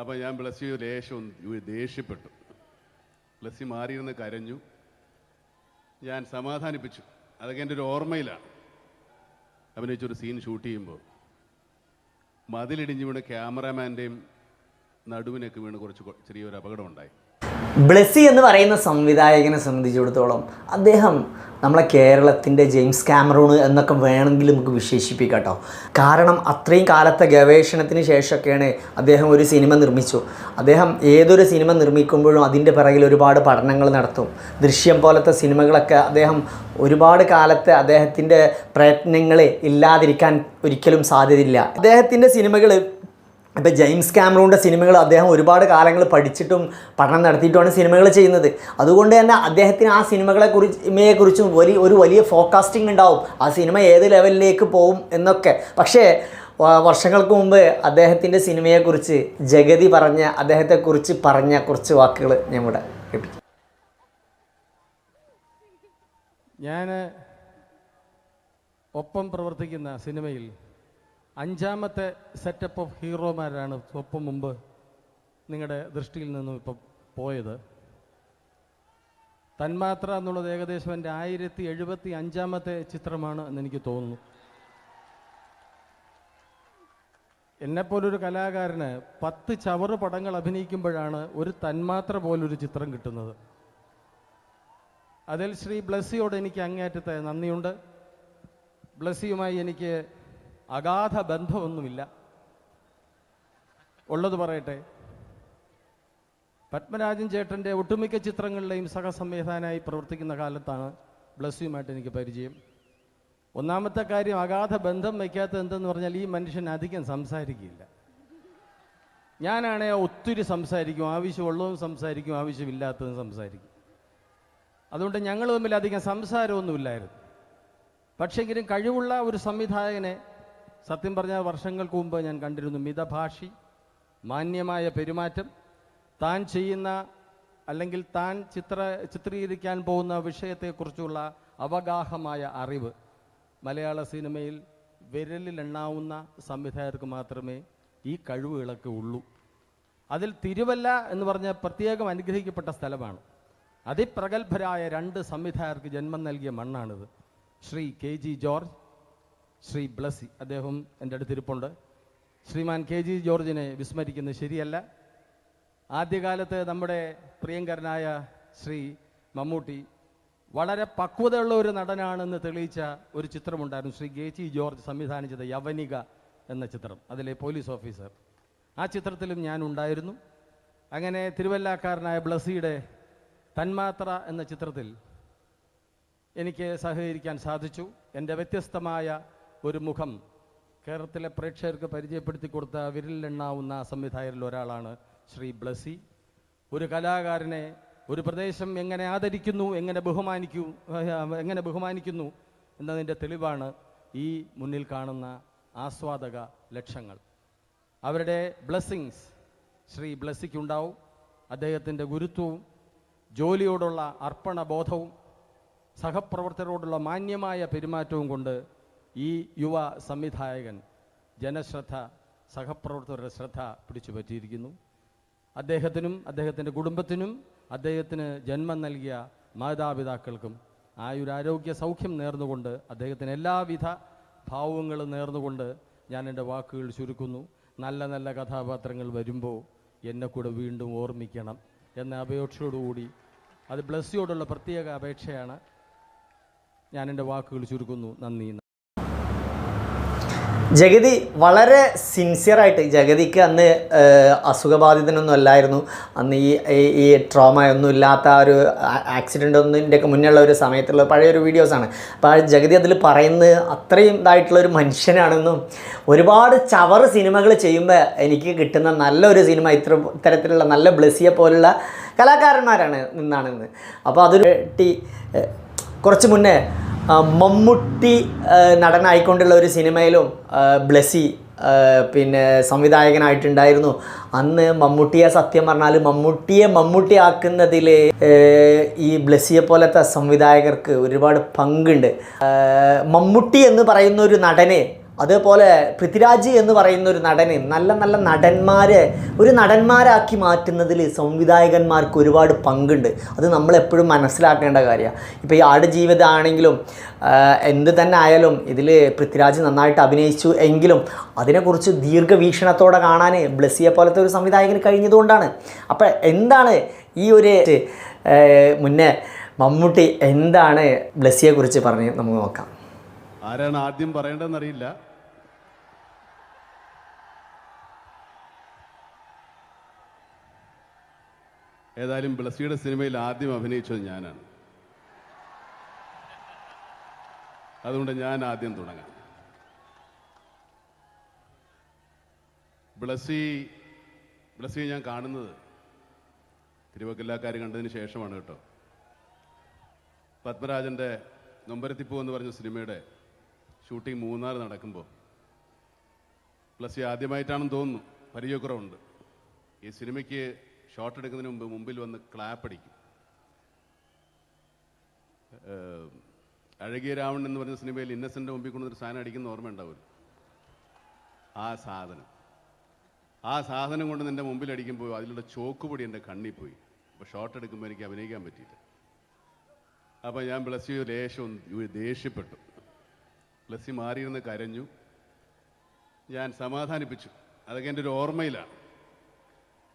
അപ്പോൾ ഞാൻ ബ്ലസ്സി ലേശം ദേഷ്യപ്പെട്ടു. ബ്ലസ്സി മാറിയിരുന്ന് കരഞ്ഞു. ഞാൻ സമാധാനിപ്പിച്ചു. അതൊക്കെ എന്റെ ഒരു ഓർമ്മയിലാണ്. അഭിനയിച്ചൊരു സീൻ ഷൂട്ട് ചെയ്യുമ്പോൾ. മതിലിടിഞ്ഞ് വീണ് ക്യാമറാമാന്റെയും നടുവിനൊക്കെ വീണ് കുറച്ച് ചെറിയൊരു അപകടമുണ്ടായി ബ്ലെസ്സി എന്ന് പറയുന്ന സംവിധായകനെ സംബന്ധിച്ചിടത്തോളം അദ്ദേഹം നമ്മളെ കേരളത്തിന്റെ ജെയിംസ് കാമറൂൺ എന്നൊക്കെ വേണമെങ്കിൽ നമുക്ക് വിശേഷിപ്പിക്കാം കേട്ടോ. കാരണം അത്രയും കാലത്തെ ഗവേഷണത്തിന് ശേഷമൊക്കെയാണ് അദ്ദേഹം ഒരു സിനിമ നിർമ്മിച്ചു. അദ്ദേഹം ഏതൊരു സിനിമ നിർമ്മിക്കുമ്പോഴും അതിന്റെ പിറകിൽ ഒരുപാട് പഠനങ്ങൾ നടത്തും. ദൃശ്യം പോലത്തെ സിനിമകളൊക്കെ അദ്ദേഹം ഒരുപാട് കാലത്തെ അദ്ദേഹത്തിന്റെ പ്രയത്നങ്ങളെ ഇല്ലാതിരിക്കാൻ ഒരിക്കലും സാധ്യതയില്ല. അദ്ദേഹത്തിന്റെ സിനിമകൾ ഇപ്പോൾ ജെയിംസ് ക്യാമറൂണിന്റെ സിനിമകൾ അദ്ദേഹം ഒരുപാട് കാലങ്ങൾ പഠിച്ചിട്ടും പഠനം നടത്തിയിട്ടുമാണ് സിനിമകൾ ചെയ്യുന്നത്. അതുകൊണ്ട് തന്നെ അദ്ദേഹത്തിന് ആ സിനിമകളെ കുറിച്ച് വലിയ ഒരു വലിയ ഫോക്കാസ്റ്റിംഗ് ഉണ്ടാവും. ആ സിനിമ ഏത് ലെവലിലേക്ക് പോവും എന്നൊക്കെ. പക്ഷേ വർഷങ്ങൾക്ക് മുമ്പ് അദ്ദേഹത്തിന്റെ സിനിമയെക്കുറിച്ച് ജഗതി പറഞ്ഞ അദ്ദേഹത്തെക്കുറിച്ച് പറഞ്ഞ കുറച്ച് വാക്കുകൾ ഇവിടെ കേൾപ്പിക്കാം ഞാൻ ഒപ്പം പ്രവർത്തിക്കുന്ന സിനിമയിൽ അഞ്ചാമത്തെ സെറ്റപ്പ് ഓഫ് ഹീറോമാരാണ് ഒപ്പം മുമ്പ് നിങ്ങളുടെ ദൃഷ്ടിയിൽ നിന്നും ഇപ്പം പോയത്. തന്മാത്ര എന്നുള്ളത് ഏകദേശം എന്റെ ആയിരത്തി എഴുപത്തി അഞ്ചാമത്തെ ചിത്രമാണ് എന്നെനിക്ക് തോന്നുന്നു. എന്നെപ്പോലൊരു കലാകാരന് പത്ത് ചവറ് പടങ്ങൾ അഭിനയിക്കുമ്പോഴാണ് ഒരു തന്മാത്ര പോലൊരു ചിത്രം കിട്ടുന്നത്. അതിൽ ശ്രീ ബ്ലസ്സിയോട് എനിക്ക് അങ്ങേയറ്റത്തെ നന്ദിയുണ്ട്. ബ്ലസ്സിയുമായി എനിക്ക് അഗാധ ബന്ധമൊന്നുമില്ല. ഉള്ളത് പറയട്ടെ. പത്മരാജൻ ചേട്ടന്റെ ഒട്ടുമിക്ക ചിത്രങ്ങളിലെയും സഹസംവിധാനായി പ്രവർത്തിക്കുന്ന കാലത്താണ് ബ്ലസ്സിയുമായിട്ട് എനിക്ക് പരിചയം. ഒന്നാമത്തെ കാര്യം അഗാധ ബന്ധം വയ്ക്കാത്തത് എന്തെന്ന് പറഞ്ഞാൽ ഈ മനുഷ്യൻ അധികം സംസാരിക്കില്ല. ഞാനാണെ ഒത്തിരി സംസാരിക്കും ആവശ്യമുള്ളതും സംസാരിക്കും ആവശ്യമില്ലാത്തതും സംസാരിക്കും. അതുകൊണ്ട് ഞങ്ങൾ തമ്മിൽ അധികം സംസാരമൊന്നുമില്ലായിരുന്നു. പക്ഷെങ്കിലും കഴിവുള്ള ഒരു സംവിധായകനെ സത്യം പറഞ്ഞാൽ വർഷങ്ങൾക്ക് മുമ്പ് ഞാൻ കണ്ടിരുന്നു മിതഭാഷി മാന്യമായ പെരുമാറ്റം താൻ ചെയ്യുന്ന അല്ലെങ്കിൽ താൻ ചിത്ര ചിത്രീകരിക്കാൻ പോകുന്ന വിഷയത്തെക്കുറിച്ചുള്ള അവഗാഹമായ അറിവ്. മലയാള സിനിമയിൽ വിരലിലെണ്ണാവുന്ന സംവിധായകർക്ക് മാത്രമേ ഈ കഴിവുകളൊക്കെ ഉള്ളൂ. അതിൽ തിരുവല്ല എന്ന് പറഞ്ഞ പ്രത്യേകം അനുഗ്രഹിക്കപ്പെട്ട സ്ഥലമാണ്. അതിപ്രഗത്ഭരായ രണ്ട് സംവിധായകർക്ക് ജന്മം നൽകിയ മണ്ണാണിത്. Shri K G George Shri Blessy. അദ്ദേഹം എന്റെ അടുത്തിരിപ്പുണ്ട്. ശ്രീമാൻ കെ ജി ജോർജിനെ വിസ്മരിക്കുന്നത് ശരിയല്ല. ആദ്യകാലത്ത് നമ്മുടെ പ്രിയങ്കരനായ ശ്രീ മമ്മൂട്ടി വളരെ പക്വതയുള്ള ഒരു നടനാണെന്ന് തെളിയിച്ച ഒരു ചിത്രമുണ്ടായിരുന്നു. ശ്രീ കെ ജി ജോർജ് സംവിധാനം ചെയ്ത യവനിക എന്ന ചിത്രം. അതിലെ പോലീസ് ഓഫീസർ. ആ ചിത്രത്തിലും ഞാൻ ഉണ്ടായിരുന്നു. അങ്ങനെ തിരുവല്ലാക്കാരനായ ബ്ലസിയുടെ തന്മാത്ര എന്ന ചിത്രത്തിൽ എനിക്ക് സഹകരിക്കാൻ സാധിച്ചു. എന്റെ വ്യത്യസ്തമായ ഒരു മുഖം കേരളത്തിലെ പ്രേക്ഷകർക്ക് പരിചയപ്പെടുത്തി കൊടുത്ത വിരലിലെണ്ണാവുന്ന സംവിധായകരിൽ ഒരാളാണ് ശ്രീ ബ്ലസി. ഒരു കലാകാരനെ ഒരു പ്രദേശം എങ്ങനെ ആദരിക്കുന്നു എങ്ങനെ ബഹുമാനിക്കൂ എങ്ങനെ ബഹുമാനിക്കുന്നു എന്നതിന്റെ തെളിവാണ് ഈ മുന്നിൽ കാണുന്ന ആസ്വാദക ലക്ഷങ്ങൾ. അവരുടെ ബ്ലെസ്സിങ്സ് ശ്രീ ബ്ലസ്സിക്കുണ്ടാവും. അദ്ദേഹത്തിന്റെ ഗുരുത്വവും ജോലിയോടുള്ള അർപ്പണബോധവും സഹപ്രവർത്തകരോടുള്ള മാന്യമായ പെരുമാറ്റവും കൊണ്ട് ഈ യുവ സംവിധായകൻ ജനശ്രദ്ധ സഹപ്രവർത്തകരുടെ ശ്രദ്ധ പിടിച്ചു പറ്റിയിരിക്കുന്നു. അദ്ദേഹത്തിനും അദ്ദേഹത്തിന്റെ കുടുംബത്തിനും അദ്ദേഹത്തിന് ജന്മം നൽകിയ മാതാപിതാക്കൾക്കും ആയുരാരോഗ്യ സൗഖ്യം നേർന്നുകൊണ്ട് അദ്ദേഹത്തിന് എല്ലാവിധ ഭാവങ്ങളും നേർന്നുകൊണ്ട് ഞാൻ എന്റെ വാക്കുകൾ ചുരുക്കുന്നു. നല്ല നല്ല കഥാപാത്രങ്ങൾ വരുമ്പോൾ എന്നെ കൂടെ വീണ്ടും ഓർമ്മിക്കണം എന്ന അപേക്ഷയോടുകൂടി അത് ബ്ലസ്സിയോടുള്ള പ്രത്യേക അപേക്ഷയാണ്. ഞാൻ എന്റെ വാക്കുകൾ ചുരുക്കുന്നു. നന്ദി. ജഗതി വളരെ സിൻസിയറായിട്ട് ജഗതിക്ക് അന്ന് അസുഖബാധിതനൊന്നും അല്ലായിരുന്നു. അന്ന് ഈ ഈ- ട്രോമ ഒന്നും ഇല്ലാത്ത ഒരു ആക്സിഡന്റ് ഒന്നിന്റെയൊക്കെ മുന്നുള്ള ഒരു സമയത്തുള്ള പഴയൊരു വീഡിയോസാണ് അപ്പോൾ ജഗതി അതിൽ പറയുന്നത് അത്രയും ഇതായിട്ടുള്ള ഒരു മനുഷ്യനാണെന്നും ഒരുപാട് ചവറ് സിനിമകൾ ചെയ്യുമ്പോൾ എനിക്ക് കിട്ടുന്ന നല്ലൊരു സിനിമ ഇത്ര ഇത്തരത്തിലുള്ള നല്ല ബ്ലസ്സിയെ പോലുള്ള കലാകാരന്മാരാണ് നിന്നാണെന്ന്. അപ്പോൾ അതൊരു ടി കുറച്ച് മുന്നേ മമ്മൂട്ടി നടനായിക്കൊണ്ടുള്ള ഒരു സിനിമയിലും ബ്ലസ്സി പിന്നെ സംവിധായകനായിട്ടുണ്ടായിരുന്നു. അന്ന് മമ്മൂട്ടിയെ സത്യം പറഞ്ഞാൽ മമ്മൂട്ടിയെ മമ്മൂട്ടി ആക്കുന്നതിൽ ഈ ബ്ലസ്സിയെ പോലത്തെ സംവിധായകർക്ക് ഒരുപാട് പങ്കുണ്ട്. മമ്മൂട്ടി എന്ന് പറയുന്ന ഒരു നടനെ അതേപോലെ പൃഥ്വിരാജ് എന്ന് പറയുന്ന ഒരു നടന് നല്ല നല്ല നടന്മാരെ ഒരു നടന്മാരാക്കി മാറ്റുന്നതിൽ സംവിധായകന്മാർക്ക് ഒരുപാട് പങ്കുണ്ട്. അത് നമ്മളെപ്പോഴും മനസ്സിലാക്കേണ്ട കാര്യമാണ് ഇപ്പോൾ ഈ ആടുജീവിതമാണെങ്കിലും എന്ത് തന്നെ ആയാലും ഇതിൽ പൃഥ്വിരാജ് നന്നായിട്ട് അഭിനയിച്ചു എങ്കിലും അതിനെക്കുറിച്ച് ദീർഘവീക്ഷണത്തോടെ കാണാൻ ബ്ലസ്സിയെ പോലത്തെ ഒരു സംവിധായകന് കഴിഞ്ഞതുകൊണ്ടാണ്. അപ്പോൾ എന്താണ് ഈ ഒരു മുന്നേ മമ്മൂട്ടി എന്താണ് ബ്ലസ്സിയെക്കുറിച്ച് പറഞ്ഞ് നമുക്ക് നോക്കാം. ആരാണ് ആദ്യം പറയേണ്ടതെന്നറിയില്ല. ഏതായാലും ബ്ലസ്സിയുടെ സിനിമയിൽ ആദ്യം അഭിനയിച്ചത് ഞാനാണ്. അതുകൊണ്ട് ഞാൻ ആദ്യം തുടങ്ങാം. ബ്ലസ്സി ബ്ലസ്സിയെ ഞാൻ കാണുന്നത് തിരുവക്കല്ലാക്കാർ കണ്ടതിന് ശേഷമാണ് കേട്ടോ. പത്മരാജന്റെ നൊമ്പരത്തിപ്പൂ എന്ന് പറഞ്ഞ സിനിമയുടെ ഷൂട്ടിംഗ് മൂന്നാർ നടക്കുമ്പോൾ പ്ലസ് ആദ്യമായിട്ടാണെന്ന് തോന്നുന്നു. പരിചയക്കുറവുണ്ട്. ഈ സിനിമയ്ക്ക് ഷോട്ട് എടുക്കുന്നതിന് മുമ്പ് മുമ്പിൽ വന്ന് ക്ലാപ്പ് അടിക്കും ഏഹ്, അഴകിയ രാവൺ എന്ന് പറഞ്ഞ സിനിമയിൽ ഇന്നസെന്റ് മുമ്പിൽ കൊണ്ടൊരു സാധനം അടിക്കുന്ന ഓർമ്മ ഉണ്ടാവില്ല ആ സാധനം. ആ സാധനം കൊണ്ട് നിന്റെ മുമ്പിൽ അടിക്കുമ്പോൾ അതിലുള്ള ചോക്കുപൊടി എന്റെ കണ്ണിൽ പോയി. അപ്പോൾ ഷോട്ട് എടുക്കുമ്പോൾ എനിക്ക് അഭിനയിക്കാൻ പറ്റിയില്ല. അപ്പോൾ ഞാൻ ബ്ലസ്സി ലേശം ഒന്ന് ദേഷ്യപ്പെട്ടു. ബ്ലസ്സി മാറിയിരുന്ന് കരഞ്ഞു. ഞാൻ സമാധാനിപ്പിച്ചു. അതൊക്കെ എന്റെ ഒരു ഓർമ്മയിലാണ്.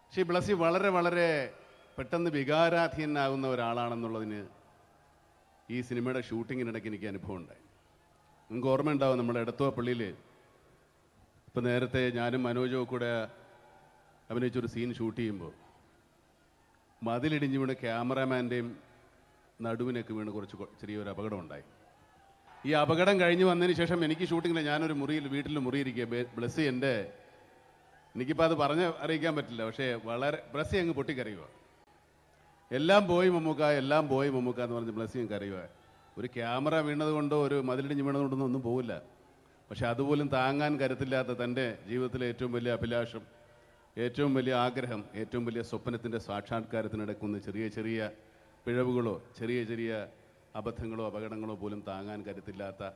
പക്ഷേ ബ്ലസ്സി വളരെ വളരെ പെട്ടെന്ന് വികാരാധീനാകുന്ന ഒരാളാണെന്നുള്ളതിന് ഈ സിനിമയുടെ ഷൂട്ടിങ്ങിനിടയ്ക്ക് എനിക്ക് അനുഭവം ഉണ്ടായി. നിങ്ങൾക്ക് ഓർമ്മയുണ്ടാവും നമ്മുടെ എടത്തുവ പള്ളിയിൽ ഇപ്പം നേരത്തെ ഞാനും മനോജവും കൂടെ അഭിനയിച്ചൊരു സീൻ ഷൂട്ട് ചെയ്യുമ്പോൾ മതിലിടിഞ്ഞ് വീണ് ക്യാമറാമാന്റെയും നടുവിനൊക്കെ വീണ് കുറച്ച് ചെറിയൊരു അപകടം ഉണ്ടായി. ഈ അപകടം കഴിഞ്ഞ് വന്നതിന് ശേഷം എനിക്ക് ഷൂട്ടിങ്ങിൽ ഞാനൊരു മുറിയിൽ വീട്ടിൽ മുറിയിരിക്കുക ബ്ലസ് എന്റെ എനിക്കിപ്പോൾ അത് പറഞ്ഞ് അറിയിക്കാൻ പറ്റില്ല. പക്ഷേ വളരെ ബ്ലസ്സി അങ്ങ് പൊട്ടിക്കറിയുക എല്ലാം പോയി മമ്മൂക്ക എല്ലാം പോയി മമ്മൂക്ക എന്ന് പറഞ്ഞ് ബ്ലസ്സി അറിയുക ഒരു ക്യാമറ വീണത് കൊണ്ടോ ഒരു മതിലിടിഞ്ഞ് വീണത് കൊണ്ടോ ഒന്നും പോവില്ല. പക്ഷെ അതുപോലും താങ്ങാൻ കരുത്തില്ലാത്ത തന്റെ ജീവിതത്തിലെ ഏറ്റവും വലിയ അഭിലാഷം ഏറ്റവും വലിയ ആഗ്രഹം ഏറ്റവും വലിയ സ്വപ്നത്തിന്റെ സാക്ഷാത്കാരത്തിനിടക്കുന്ന ചെറിയ ചെറിയ പിഴവുകളോ ചെറിയ ചെറിയ അബദ്ധങ്ങളോ അപകടങ്ങളോ പോലും താങ്ങാൻ കരുത്തില്ലാത്ത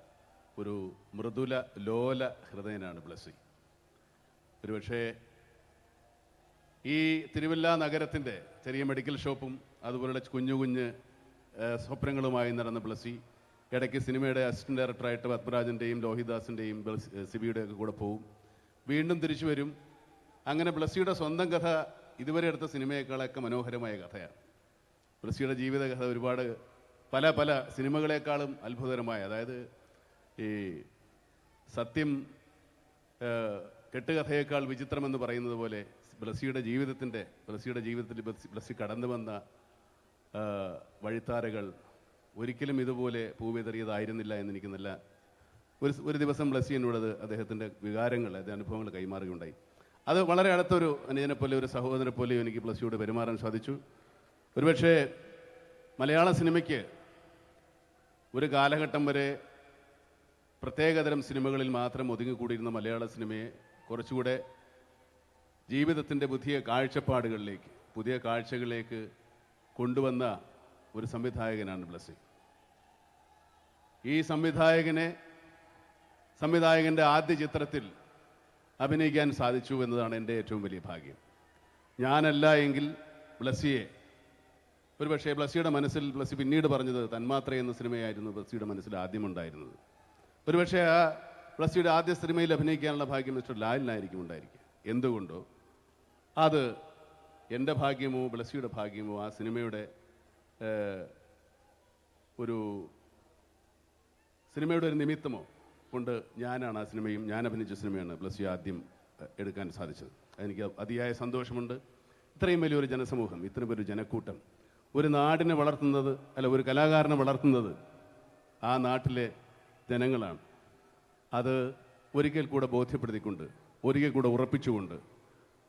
ഒരു മൃദുല ലോല ഹൃദയനാണ് ബ്ലസ്സി. ഒരുപക്ഷേ ഈ തിരുവല്ല നഗരത്തിന്റെ ചെറിയ മെഡിക്കൽ ഷോപ്പും അതുപോലുള്ള കുഞ്ഞു കുഞ്ഞ് സ്വപ്നങ്ങളുമായി നടന്ന ബ്ലസ്സി ഇടയ്ക്ക് സിനിമയുടെ അസിസ്റ്റന്റ് ഡയറക്ടറായിട്ട് പത്മരാജന്റെയും ലോഹിദാസിന്റെയും സിബിയുടെ ഒക്കെ കൂടെ പോവും. വീണ്ടും തിരിച്ചു വരും. അങ്ങനെ ബ്ലസ്സിയുടെ സ്വന്തം കഥ ഇതുവരെ എടുത്ത സിനിമയേക്കാളൊക്കെ മനോഹരമായ കഥയാണ്. ബ്ലസ്സിയുടെ ജീവിതകഥ ഒരുപാട് പല പല സിനിമകളെക്കാളും അത്ഭുതകരമായ അതായത് ഈ സത്യം കെട്ടുകഥയേക്കാൾ വിചിത്രമെന്ന് പറയുന്നത് പോലെ ബ്ലസ്സിയുടെ ജീവിതത്തിന്റെ ബ്ലസ്സിയുടെ ജീവിതത്തിൽ ബ്ലസ്സി കടന്നു വന്ന വഴിത്താരകൾ ഒരിക്കലും ഇതുപോലെ പൂവിതറിയതായിരുന്നില്ല എന്ന് എനിക്ക് നല്ല ഒരു ഒരു ദിവസം ബ്ലസ്സി എന്നോടത് അദ്ദേഹത്തിന്റെ വികാരങ്ങൾ അതിന്റെ അനുഭവങ്ങൾ കൈമാറുകയുണ്ടായി. അത് വളരെ അടുത്തൊരു അനുജനെ പോലെ ഒരു സഹോദരനെ പോലെയും എനിക്ക് ബ്ലസ്സിയോട് പെരുമാറാൻ സാധിച്ചു. ഒരുപക്ഷേ മലയാള സിനിമയ്ക്ക് ഒരു കാലഘട്ടം വരെ പ്രത്യേകതരം സിനിമകളിൽ മാത്രം ഒതുങ്ങിക്കൂടിയിരുന്ന മലയാള സിനിമയെ കുറച്ചുകൂടെ ജീവിതത്തിന്റെ പുതിയ കാഴ്ചപ്പാടുകളിലേക്ക് പുതിയ കാഴ്ചകളിലേക്ക് കൊണ്ടുവന്ന ഒരു സംവിധായകനാണ് ബ്ലസ്സി ഈ സംവിധായകനെ സംവിധായകന്റെ ആദ്യ ചിത്രത്തിൽ അഭിനയിക്കാൻ സാധിച്ചു എന്നതാണ് എന്റെ ഏറ്റവും വലിയ ഭാഗ്യം. ഞാനല്ല എങ്കിൽ ബ്ലസ്സിയെ ഒരു പക്ഷേ ബ്ലസ്സിയുടെ മനസ്സിൽ ബ്ലസ്സി പിന്നീട് പറഞ്ഞത് തന്മാത്ര എന്ന സിനിമയായിരുന്നു ബ്ലസ്സിയുടെ മനസ്സിൽ ആദ്യമുണ്ടായിരുന്നത്. ഒരു പക്ഷേ ആ ബ്ലസ്സിയുടെ ആദ്യ സിനിമയിൽ അഭിനയിക്കാനുള്ള ഭാഗ്യം മിസ്റ്റർ ലാലിനായിരിക്കും ഉണ്ടായിരിക്കുക. എന്തുകൊണ്ടോ? അത് എന്റെ ഭാഗ്യമോ ബ്ലസ്സിയുടെ ഭാഗ്യമോ ആ സിനിമയുടെ ഒരു സിനിമയുടെ ഒരു നിമിത്തമോ കൊണ്ട് ഞാനാണ് ആ സിനിമയും ഞാൻ അഭിനയിച്ച സിനിമയാണ് ബ്ലസ്സി ആദ്യം എടുക്കാൻ സാധിച്ചത്. എനിക്ക് അതിയായ സന്തോഷമുണ്ട്. ഇത്രയും വലിയൊരു ജനസമൂഹം ഇത്രയും വലിയൊരു ജനക്കൂട്ടം ഒരു നാടിനെ വളർത്തുന്നത് അല്ല ഒരു കലാകാരനെ വളർത്തുന്നത് ആ നാട്ടിലെ ജനങ്ങളാണ്. അത് ഒരിക്കൽ കൂടെ ബോധ്യപ്പെടുത്തിക്കൊണ്ട് ഒരിക്കൽ കൂടെ ഉറപ്പിച്ചുകൊണ്ട്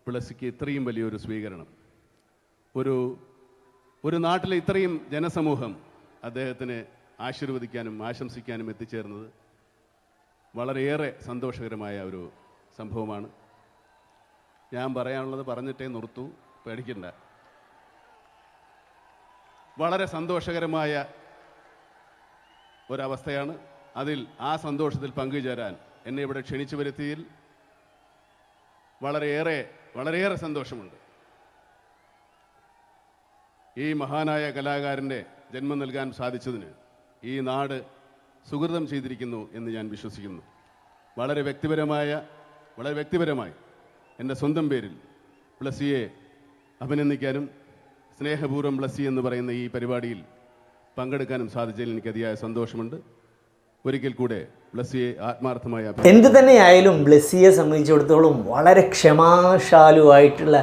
പിളസിക്ക് ഇത്രയും വലിയൊരു സ്വീകരണം. ഒരു ഒരു നാട്ടിലെ ഇത്രയും ജനസമൂഹം അദ്ദേഹത്തിനെ ആശീർവദിക്കാനും ആശംസിക്കാനും എത്തിച്ചേർന്നത് വളരെയേറെ സന്തോഷകരമായ ഒരു സംഭവമാണ്. ഞാൻ പറയാനുള്ളത് പറഞ്ഞിട്ടേ നിർത്തൂ പേടിക്കണ്ട. വളരെ സന്തോഷകരമായ ഒരവസ്ഥയാണ്. അതിൽ ആ സന്തോഷത്തിൽ പങ്കുചേരാൻ എന്നെ ഇവിടെ ക്ഷണിച്ചു വരുത്തിയതിൽ വളരെയേറെ വളരെയേറെ സന്തോഷമുണ്ട്. ഈ മഹാനായ കലാകാരന്റെ ജന്മം നൽകാൻ സാധിച്ചതിന് ഈ നാട് സുഹൃതം ചെയ്തിരിക്കുന്നു എന്ന് ഞാൻ വിശ്വസിക്കുന്നു. വളരെ വ്യക്തിപരമായ വളരെ വ്യക്തിപരമായി എന്റെ സ്വന്തം പേരിൽ പ്ലസ് സിയെ അഭിനന്ദിക്കാനും സ്നേഹപൂർവം ബ്ലസ്സി എന്ന് പറയുന്ന ഈ പരിപാടിയിൽ പങ്കെടുക്കാനും സാധിച്ചതിൽ എനിക്ക് അതിയായ സന്തോഷമുണ്ട്. ഒരിക്കൽ കൂടെ ബ്ലസ്സിയെ ആത്മാർത്ഥമായ എന്ത് തന്നെയായാലും ബ്ലസ്സിയെ സംബന്ധിച്ചിടത്തോളം വളരെ ക്ഷമാശാലുവായിട്ടുള്ള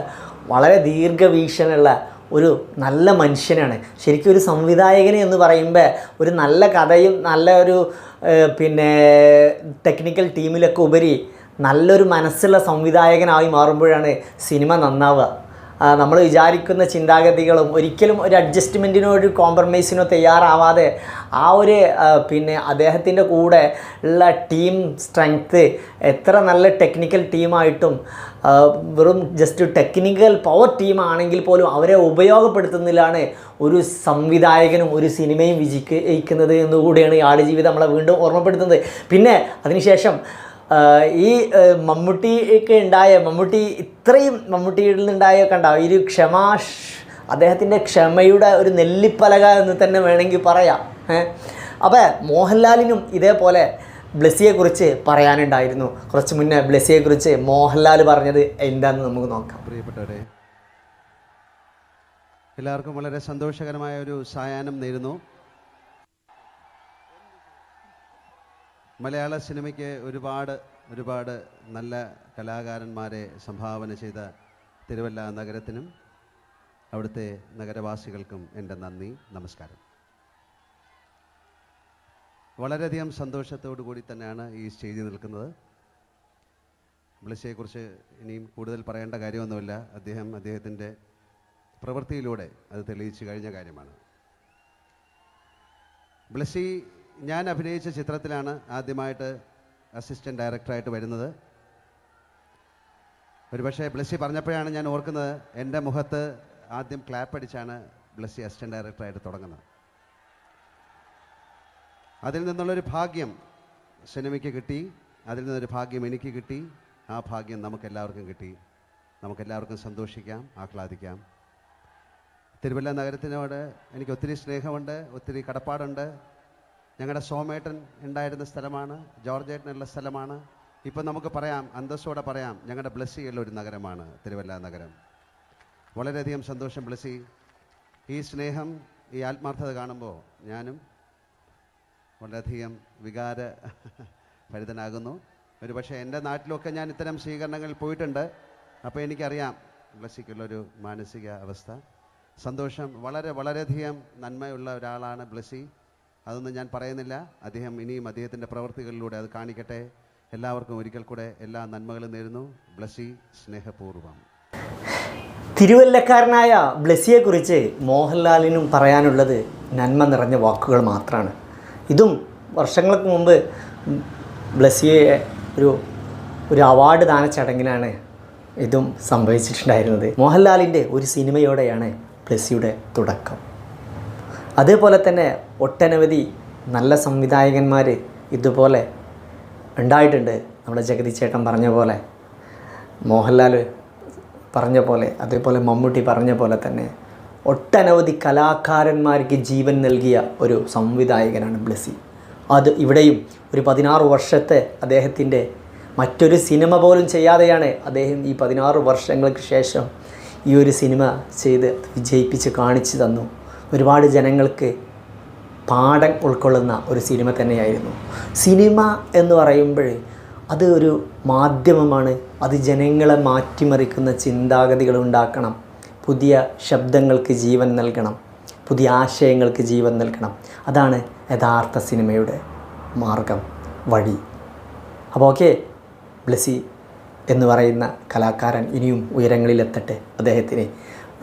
വളരെ ദീർഘവീക്ഷണുള്ള ഒരു നല്ല മനുഷ്യനാണ്. ശരിക്കും ഒരു സംവിധായകനെ എന്ന് പറയുമ്പോൾ ഒരു നല്ല കഥയും നല്ല ഒരു പിന്നെ ടെക്നിക്കൽ ടീമിലൊക്കെ ഉപരി നല്ലൊരു മനസ്സുള്ള സംവിധായകനായി മാറുമ്പോഴാണ് സിനിമ നന്നാവുക. നമ്മൾ വിചാരിക്കുന്ന ചിന്താഗതികളും ഒരിക്കലും ഒരു അഡ്ജസ്റ്റ്മെന്റിനോ ഒരു കോംപ്രമൈസിനോ തയ്യാറാവാതെ ആ ഒരു പിന്നെ അദ്ദേഹത്തിന്റെ കൂടെ ഉള്ള ടീം സ്ട്രെങ്ത്ത് എത്ര നല്ല ടെക്നിക്കൽ ടീമായിട്ടും വെറും ജസ്റ്റ് ടെക്നിക്കൽ പവർ ടീമാണെങ്കിൽ പോലും അവരെ ഉപയോഗപ്പെടുത്തുന്നതിലാണ് ഒരു സംവിധായകനും ഒരു സിനിമയും വിജയിക്കുന്നത് എന്നുകൂടിയാണ് ഈ ആടുജീവിതം നമ്മളെ വീണ്ടും ഓർമ്മപ്പെടുത്തുന്നത്. പിന്നെ അതിനുശേഷം ഈ മമ്മൂട്ടിക്ക് ഉണ്ടായ മമ്മൂട്ടി ഇത്രയും മമ്മൂട്ടിയിൽ നിന്നുണ്ടായ കണ്ട ഒരു ക്ഷമാ അദ്ദേഹത്തിന്റെ ക്ഷമയുടെ ഒരു നെല്ലിപ്പലക എന്ന് തന്നെ വേണമെങ്കിൽ പറയാം അപ്പോൾ മോഹൻലാലിനും ഇതേപോലെ ബ്ലെസ്സിയെക്കുറിച്ച് പറയാനുണ്ടായിരുന്നു. കുറച്ച് മുന്നേ ബ്ലെസ്സിയെക്കുറിച്ച് മോഹൻലാൽ പറഞ്ഞത് എന്താണെന്ന് നമുക്ക് നോക്കാം. പ്രിയപ്പെട്ടവരെ എല്ലാവർക്കും വളരെ സന്തോഷകരമായ ഒരു സായാഹ്നം നേരുന്നു. മലയാള സിനിമയ്ക്ക് ഒരുപാട് ഒരുപാട് നല്ല കലാകാരന്മാരെ സംഭാവന ചെയ്ത തിരുവല്ല നഗരത്തിനും അവിടുത്തെ നഗരവാസികൾക്കും എന്റെ നന്ദി നമസ്കാരം. വളരെയധികം സന്തോഷത്തോടു കൂടി തന്നെയാണ് ഈ സ്റ്റേജിൽ നിൽക്കുന്നത്. ബ്ലസ്സിയെക്കുറിച്ച് ഇനിയും കൂടുതൽ പറയേണ്ട കാര്യമൊന്നുമില്ല. അദ്ദേഹം അദ്ദേഹത്തിന്റെ പ്രവൃത്തിയിലൂടെ അത് തെളിയിച്ചു കഴിഞ്ഞ കാര്യമാണ്. ബ്ലസ്സി ഞാൻ അഭിനയിച്ച ചിത്രത്തിലാണ് ആദ്യമായിട്ട് അസിസ്റ്റന്റ് ഡയറക്ടറായിട്ട് വരുന്നത്. ഒരുപക്ഷെ ബ്ലസ്സി പറഞ്ഞപ്പോഴാണ് ഞാൻ ഓർക്കുന്നത് എന്റെ മുഖത്ത് ആദ്യം ക്ലാപ്പ് അടിച്ചാണ് ബ്ലസ്സി അസിസ്റ്റന്റ് ഡയറക്ടറായിട്ട് തുടങ്ങുന്നത്. അതിൽ നിന്നുള്ളൊരു ഭാഗ്യം സിനിമയ്ക്ക് കിട്ടി അതിൽ നിന്നൊരു ഭാഗ്യം എനിക്ക് കിട്ടി ആ ഭാഗ്യം നമുക്കെല്ലാവർക്കും കിട്ടി. നമുക്കെല്ലാവർക്കും സന്തോഷിക്കാം ആഹ്ലാദിക്കാം. തിരുവല്ല നഗരത്തിനോട് എനിക്ക് ഒത്തിരി സ്നേഹമുണ്ട് ഒത്തിരി കടപ്പാടുണ്ട്. ഞങ്ങളുടെ സോമേട്ടൻ ഉണ്ടായിരുന്ന സ്ഥലമാണ് ജോർജേട്ടനുള്ള സ്ഥലമാണ്. ഇപ്പം നമുക്ക് പറയാം അന്തസ്സോടെ പറയാം ഞങ്ങളുടെ ബ്ലസ്സിയുള്ള ഒരു നഗരമാണ് തിരുവല്ല നഗരം. വളരെയധികം സന്തോഷം ബ്ലസ്സി. ഈ സ്നേഹം ഈ ആത്മാർത്ഥത കാണുമ്പോൾ ഞാനും വളരെയധികം വികാര ഭരിതനാകുന്നു. ഒരു പക്ഷേ എന്റെ നാട്ടിലൊക്കെ ഞാൻ ഇത്തരം സ്വീകരണങ്ങളിൽ പോയിട്ടുണ്ട്. അപ്പോൾ എനിക്കറിയാം ബ്ലസ്സിക്കുള്ളൊരു മാനസിക അവസ്ഥ സന്തോഷം വളരെ വളരെയധികം നന്മയുള്ള ഒരാളാണ് ബ്ലസ്സി. അതൊന്നും ഞാൻ പറയുന്നില്ല. അദ്ദേഹം ഇനിയും അദ്ദേഹത്തിന്റെ പ്രവൃത്തികളിലൂടെ അത് കാണിക്കട്ടെ. എല്ലാവർക്കും ഒരിക്കൽ കൂടെ എല്ലാ നന്മകളും നേരുന്നു. ബ്ലസ്സി സ്നേഹപൂർവം തിരുവല്ലക്കാരനായ ബ്ലസിയെക്കുറിച്ച് മോഹൻലാലിനും പറയാനുള്ളത് നന്മ നിറഞ്ഞ വാക്കുകൾ മാത്രമാണ് ഇതും വർഷങ്ങൾക്ക് മുമ്പ് ബ്ലസിയെ ഒരു ഒരു അവാർഡ് ദാന ചടങ്ങിലാണ് ഇതും സംഭവിച്ചിട്ടുണ്ടായിരുന്നത്. മോഹൻലാലിന്റെ ഒരു സിനിമയോടെയാണ് ബ്ലസിയുടെ തുടക്കം. അതേപോലെ തന്നെ ഒട്ടനവധി നല്ല സംവിധായകന്മാർ ഇതുപോലെ ഉണ്ടായിട്ടുണ്ട്. നമ്മുടെ ജഗതി ചേട്ടൻ പറഞ്ഞ പോലെ മോഹൻലാൽ പറഞ്ഞ പോലെ അതേപോലെ മമ്മൂട്ടി പറഞ്ഞ പോലെ തന്നെ ഒട്ടനവധി കലാകാരന്മാർക്ക് ജീവൻ നൽകിയ ഒരു സംവിധായകനാണ് ബ്ലസ്സി അത് ഇവിടെയും ഒരു പതിനാറ് വർഷത്തെ അദ്ദേഹത്തിന്റെ മറ്റൊരു സിനിമ പോലും ചെയ്യാതെയാണ് അദ്ദേഹം ഈ പതിനാറ് വർഷങ്ങൾക്ക് ശേഷം ഈ ഒരു സിനിമ ചെയ്ത് വിജയിപ്പിച്ച് കാണിച്ചു തന്നു. ഒരുപാട് ജനങ്ങൾക്ക് പാഠം ഉൾക്കൊള്ളുന്ന ഒരു സിനിമ തന്നെയായിരുന്നു. സിനിമ എന്ന് പറയുമ്പോൾ അത് ഒരു മാധ്യമമാണ്. അത് ജനങ്ങളെ മാറ്റിമറിക്കുന്ന ചിന്താഗതികൾ ഉണ്ടാക്കണം. പുതിയ ശബ്ദങ്ങൾക്ക് ജീവൻ നൽകണം. പുതിയ ആശയങ്ങൾക്ക് ജീവൻ നൽകണം. അതാണ് യഥാർത്ഥ സിനിമയുടെ മാർഗം വഴി. അപ്പോൾ ഓക്കെ ബ്ലസ്സി എന്ന് പറയുന്ന കലാകാരൻ ഇനിയും ഉയരങ്ങളിലെത്തട്ടെ അദ്ദേഹത്തിന്.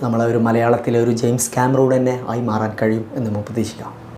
നമ്മളെ ഒരു മലയാളത്തിലെ ഒരു ജെയിംസ് ക്യാമറൂൺ തന്നെ ആയി മാറാൻ കഴിയും എന്ന് നമുക്ക് പ്രതീക്ഷിക്കാം.